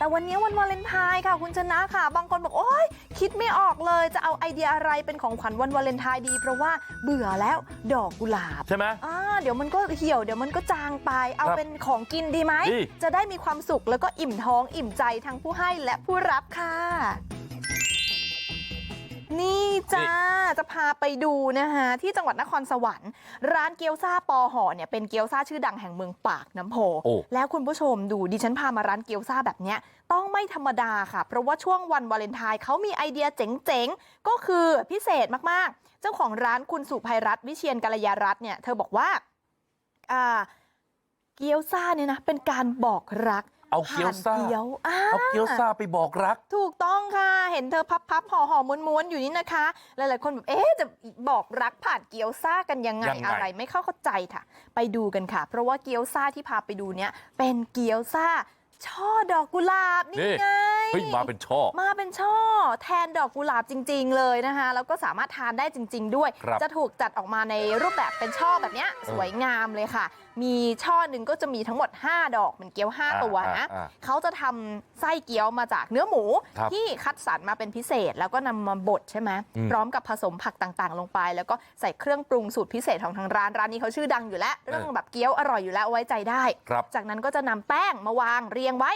แต่วันนี้วันวาเลนไทน์ค่ะคุณชนะค่ะ บางคนบอกโอ๊ยคิดไม่ออกเลยจะเอาไอเดียอะไรเป็นของขวัญวันวาเลนไทน์ดี เพราะว่าเบื่อแล้วดอกกุหลาบใช่ไหมอ่าเดี๋ยวมันก็เหี่ยวเดี๋ยวมันก็จางไปเอาครับเป็นของกินดีไหมดีจะได้มีความสุขแล้วก็อิ่มท้องอิ่มใจทั้งผู้ให้และผู้รับค่ะนี่ จ้าจะพาไปดูนะคะที่จังหวัดนครสวรรค์ร้านเกี๊ยวซ่าปอห่อเนี่ยเป็นเกี๊ยวซ่าชื่อดังแห่งเมืองปากน้ำโพโอ้แล้วคุณผู้ชมดูดิฉันพามาร้านเกี๊ยวซ่าแบบเนี้ยต้องไม่ธรรมดาค่ะ เพราะว่าช่วงวันวาเลนไทน์เขามีไอเดียเจ๋งๆ ก็คือพิเศษมากๆ เจ้าของร้านคุณสุภัยรัตน์วิเชียนกัลยารัตน์เนี่ยเธอบอกว่าอ่าเกี๊ยวซ่าเนี่ยนะเป็นการบอกรัก เอาเกี๊ยวซ่าผ่นเกี๊ยวอ่าเอาเกี๊ยวซ่าไปบอกรัก ถูกต้องค่ะเห็นเธอพับพับห่อห่อม้วนม้วนๆอยู่นี่นะคะ หลายๆคนแบบเอ๊ะจะบอกรักผ่านเกี๊ยวซ่ากันยังไงยังไงอะไรไม่เข้าเข้าใจค่ะ ไปดูกันค่ะ เพราะว่าเกี๊ยวซ่าที่พาไปดูเนี้ยเป็นเกี๊ยวซ่าช่อดอกกุหลาบนี่นี่ไงเฮ้ย มาเป็นช่อมาเป็นช่อแทนดอกกุหลาบจริงๆเลยนะคะแล้วก็สามารถทานได้จริงๆด้วยครับจะถูกจัดออกมาในรูปแบบเป็นช่อแบบเนี้ยสวยงามเลยค่ะ มีช่อหนึ่งก็จะมีทั้งหมด 5 ดอกเหมือนเกี๊ยว 5 ตัวนะอ่าอ่าเขาจะทำไส้เกี๊ยวมาจากเนื้อหมูครับที่คัดสรรมาเป็นพิเศษ แล้วก็นำมาบดใช่ไหมอืมพร้อมกับผสมผักต่างๆ ลงไป แล้วก็ใส่เครื่องปรุงสูตรพิเศษของทางร้านร้านนี้เขาชื่อดังอยู่แล้ว เรื่องแบบเกี๊ยวอร่อยอยู่แล้วไว้ใจได้ครับจากนั้นก็จะนำแป้งมาวางเรียงไว้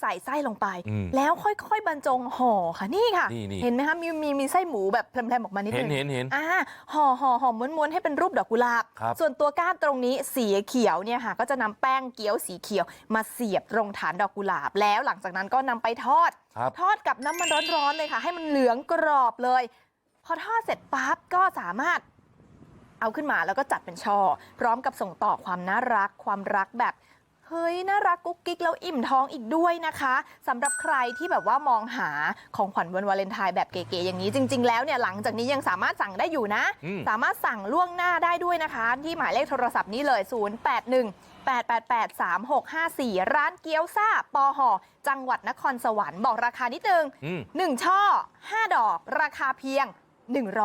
ใส่ไส้ลงไปอืมแล้วค่อยๆบรรจงห่อค่ะนี่ค่ะนี่นี่เห็นไหมคะมีมีมีไส้หมูแบบแพรมๆออกมานิดเห็นนึงเห็นเห็นอ่าห่อห่อห่อม้วนๆให้เป็นรูปดอกกุหลาบครับส่วนตัวก้านตรงนี้สีเขียวเนี่ยค่ะ ก็จะนำแป้งเกี๊ยวสีเขียว มาเสียบตรงฐานดอกกุหลาบ แล้วหลังจากนั้นก็นำไปทอดครับทอดกับน้ำมันร้อนๆเลยค่ะ ให้มันเหลืองกรอบเลย พอทอดเสร็จปั๊บก็สามารถเอาขึ้นมาแล้วก็จัดเป็นช่อ พร้อมกับส่งต่อความน่ารักความรักแบบ เฮ้ยน่ารักกุ๊กกิ๊กแล้วอิ่มท้องอีกด้วยนะคะสำหรับใครที่แบบว่ามองหาของขวัญวันวาเลนไทน์แบบเก๋ๆอย่างนี้จริง ๆ แล้วเนี่ยหลังจากนี้ยังสามารถสั่งได้อยู่นะอืมสามารถสั่งล่วงหน้าได้ด้วยนะคะ ที่หมายเลขโทรศัพท์นี้เลย 081 888 3654 ร้านเกี๊ยวซ่าปอห่อจังหวัดนครสวรรค์บอกราคานิดนึงอืม1ช่อ 5 ดอก ราคาเพียง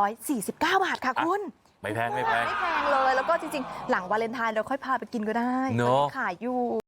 149 บาทค่ะคุณ ไม่แพงไม่แพงไม่แพงเลยแล้วก็จริงๆหลังวาเลนไทน์เราค่อยพาไปกินก็ได้เนอะขายอยู่